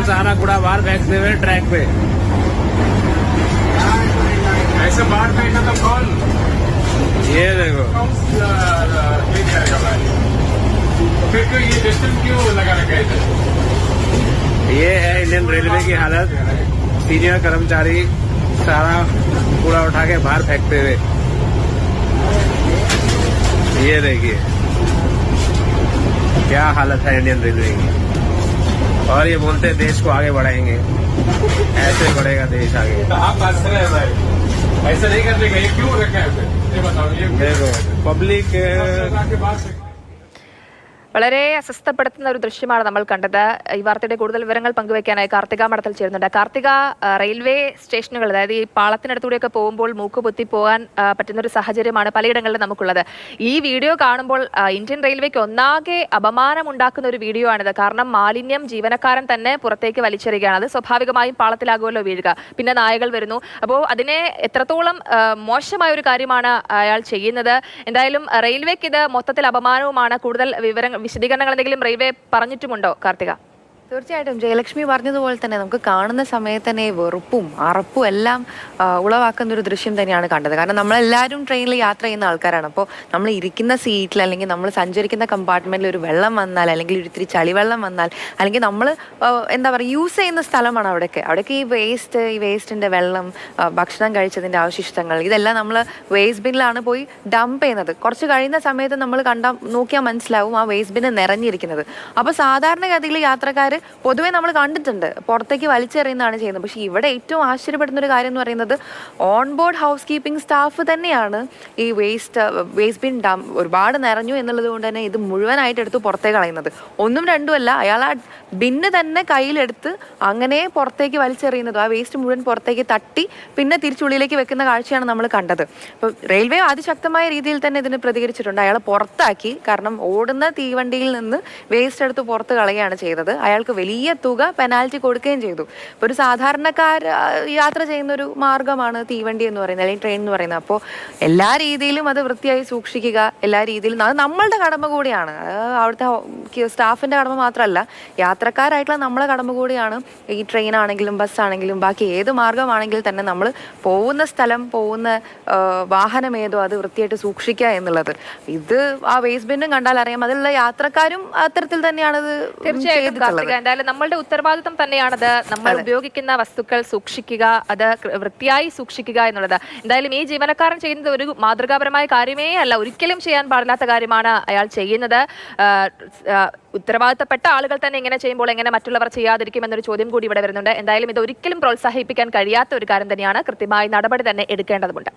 सारा कूड़ा बाहर फेंकते हुए ट्रैक पे। ऐसे बाहर फेंका तो कौन? ये देखो। फिर तो ये डिस्टेंस क्यों लगा रखा है ये है इंडियन रेलवे की हालत। सीनियर कर्मचारी सारा कूड़ा उठा के बाहर फेंकते हुए। ये देखिए। क्या हालत है इंडियन रेलवे की? और ये बोलते हैं देश को आगे बढ़ाएँगे। ऐसे बढ़ेगा देश आगे। तो आप बात करें भाई। ऐसा नहीं करने का ये क्यों रखा है ये बताओ ये देखो पब्लिक വളരെ അസ്വസ്ഥപ്പെടുത്തുന്ന ഒരു ദൃശ്യമാണ് നമ്മൾ കണ്ടത്. ഈ വാർത്തയുടെ കൂടുതൽ വിവരങ്ങൾ പങ്കുവയ്ക്കാനായി കാർത്തിക മഠത്തിൽ ചേരുന്നുണ്ട്. കാർത്തിക റെയിൽവേ സ്റ്റേഷനുകൾ അതായത് ഈ പാളത്തിനടുത്തൂടെയൊക്കെ പോകുമ്പോൾ മൂക്ക് പൊത്തി പോകാൻ പറ്റുന്ന ഒരു സാഹചര്യമാണ് പലയിടങ്ങളിലും നമുക്കുള്ളത്. ഈ വീഡിയോ കാണുമ്പോൾ ഇന്ത്യൻ റെയിൽവേക്ക് ഒന്നാകെ അപമാനം ഉണ്ടാക്കുന്ന ഒരു വീഡിയോ ആണിത് കാരണം മാലിന്യം ജീവനക്കാരൻ തന്നെ പുറത്തേക്ക് വലിച്ചെറിയുകയാണ്. അത് സ്വാഭാവികമായും പാളത്തിലാകുമല്ലോ വീഴുക. പിന്നെ നായകൾ വരുന്നു. അപ്പോൾ അതിനെ എത്രത്തോളം മോശമായ ഒരു കാര്യമാണ് അയാൾ ചെയ്യുന്നത്. എന്തായാലും റെയിൽവേക്ക് ഇത് മൊത്തത്തിൽ അപമാനവുമാണ്. കൂടുതൽ വിവരങ്ങൾ വിശദീകരണങ്ങൾ എന്തെങ്കിലും റെയിൽവേ പറഞ്ഞിട്ടുമുണ്ടോ കാർത്തിക? തീർച്ചയായിട്ടും. ജയലക്ഷ്മി പറഞ്ഞതുപോലെ തന്നെ നമുക്ക് കാണുന്ന സമയത്ത് തന്നെ വെറുപ്പും അറപ്പും എല്ലാം ഉളവാക്കുന്ന ഒരു ദൃശ്യം തന്നെയാണ് കണ്ടത്. കാരണം നമ്മളെല്ലാവരും ട്രെയിനിൽ യാത്ര ചെയ്യുന്ന ആൾക്കാരാണ്. അപ്പോൾ നമ്മൾ ഇരിക്കുന്ന സീറ്റിൽ അല്ലെങ്കിൽ നമ്മൾ സഞ്ചരിക്കുന്ന കമ്പാർട്ട്മെന്റിൽ ഒരു വെള്ളം വന്നാൽ അല്ലെങ്കിൽ ഒരു ഇത്തിരി ചളിവെള്ളം വന്നാൽ അല്ലെങ്കിൽ നമ്മൾ എന്താ പറയുക യൂസ് ചെയ്യുന്ന സ്ഥലമാണ് അവിടെയൊക്കെ. അവിടെയൊക്കെ ഈ വേസ്റ്റ് ഈ വേസ്റ്റിന്റെ വെള്ളം ഭക്ഷണം കഴിച്ചതിന്റെ അവശിഷ്ടങ്ങൾ ഇതെല്ലാം നമ്മൾ വേസ്റ്റ് ബിന്നിലാണ് പോയി ഡംപ് ചെയ്യുന്നത്. കുറച്ച് കഴിയുന്ന സമയത്ത് നമ്മൾ കണ്ട നോക്കിയാൽ മനസ്സിലാവും ആ വേസ്റ്റ് ബിന്ന് നിറഞ്ഞിരിക്കുന്നത്. അപ്പോൾ സാധാരണഗതിയിൽ യാത്രക്കാർ പൊതുവെ നമ്മൾ കണ്ടിട്ടുണ്ട് പുറത്തേക്ക് വലിച്ചെറിയുന്നതാണ് ചെയ്യുന്നത്. പക്ഷേ ഇവിടെ ഏറ്റവും ആശ്ചര്യപ്പെടുന്ന ഒരു കാര്യം എന്ന് പറയുന്നത് on board housekeeping staff തന്നെയാണ് ഈ വേസ്റ്റ് വേസ്റ്റ് ബിൻ ഡം ഒരുപാട് നിറഞ്ഞു എന്നുള്ളത് കൊണ്ട് തന്നെ ഇത് മുഴുവനായിട്ട് എടുത്ത് പുറത്തേക്ക് കളയുന്നത്. ഒന്നും രണ്ടുമല്ല അയാൾ ആ ബിന്ന് തന്നെ കയ്യിലെടുത്ത് അങ്ങനെ പുറത്തേക്ക് വലിച്ചെറിയുന്നത് ആ വേസ്റ്റ് മുഴുവൻ പുറത്തേക്ക് തട്ടി പിന്നെ തിരിച്ചുള്ളിലേക്ക് വെക്കുന്ന കാഴ്ചയാണ് നമ്മൾ കണ്ടത്. അപ്പോൾ റെയിൽവേ അതിശക്തമായ രീതിയിൽ തന്നെ ഇതിന് പ്രതികരിച്ചിട്ടുണ്ട്. അയാൾ പുറത്താക്കി കാരണം ഓടുന്ന തീവണ്ടിയിൽ നിന്ന് വേസ്റ്റ് എടുത്ത് പുറത്ത് കളയുകയാണ് ചെയ്തത്. അയാൾക്ക് വലിയ തുക പെനാൽറ്റി കൊടുക്കുകയും ചെയ്തു. ഇപ്പോൾ ഒരു സാധാരണക്കാർ യാത്ര ചെയ്യുന്ന ഒരു മാർഗമാണ് തീവണ്ടി എന്ന് പറയുന്നത് അല്ലെങ്കിൽ ട്രെയിൻ എന്ന് പറയുന്നത്. അപ്പോൾ എല്ലാ രീതിയിലും അത് വൃത്തിയായി സൂക്ഷിക്കുക എല്ലാ രീതിയിലും. അത് നമ്മളുടെ കടമ കൂടിയാണ്. അവിടുത്തെ സ്റ്റാഫിന്റെ കടമ മാത്രമല്ല യാത്രക്കാരായിട്ടുള്ള നമ്മളെ കടമ കൂടിയാണ്. ഈ ട്രെയിൻ ആണെങ്കിലും ബസ് ആണെങ്കിലും ബാക്കി ഏത് മാർഗമാണെങ്കിലും തന്നെ നമ്മൾ പോകുന്ന സ്ഥലം പോകുന്ന വാഹനം ഏതോ അത് വൃത്തിയായിട്ട് സൂക്ഷിക്കുക എന്നുള്ളത്. ഇത് ആ വേസ്റ്റ് ബിന്നും കണ്ടാൽ അറിയാം. അതിലുള്ള യാത്രക്കാരും അത്തരത്തിൽ തന്നെയാണ് ഇത് തീർച്ചയായിട്ടും കാർത്തിക എന്തായാലും നമ്മളുടെ ഉത്തരവാദിത്വം തന്നെയാണത്. നമ്മൾ ഉപയോഗിക്കുന്ന വസ്തുക്കൾ സൂക്ഷിക്കുക അത് വൃത്തിയായി സൂക്ഷിക്കുക എന്നുള്ളത്. എന്തായാലും ഈ ജീവനക്കാരൻ ചെയ്യുന്നത് ഒരു മാതൃകാപരമായ കാര്യമേ അല്ല. ഒരിക്കലും ചെയ്യാൻ പാടില്ലാത്ത കാര്യമാണ് അയാൾ ചെയ്യുന്നത്. ഉത്തരവാദിത്തപ്പെട്ട ആളുകൾ തന്നെ ഇങ്ങനെ ചെയ്യുമ്പോൾ എങ്ങനെ മറ്റുള്ളവർ ചെയ്യാതിരിക്കും എന്നൊരു ചോദ്യം കൂടി ഇവിടെ വരുന്നുണ്ട്. എന്തായാലും ഇത് ഒരിക്കലും പ്രോത്സാഹിപ്പിക്കാൻ കഴിയാത്ത ഒരു കാര്യം തന്നെയാണ് കൃത്യമായി നടപടി തന്നെ എടുക്കേണ്ടതുണ്ട്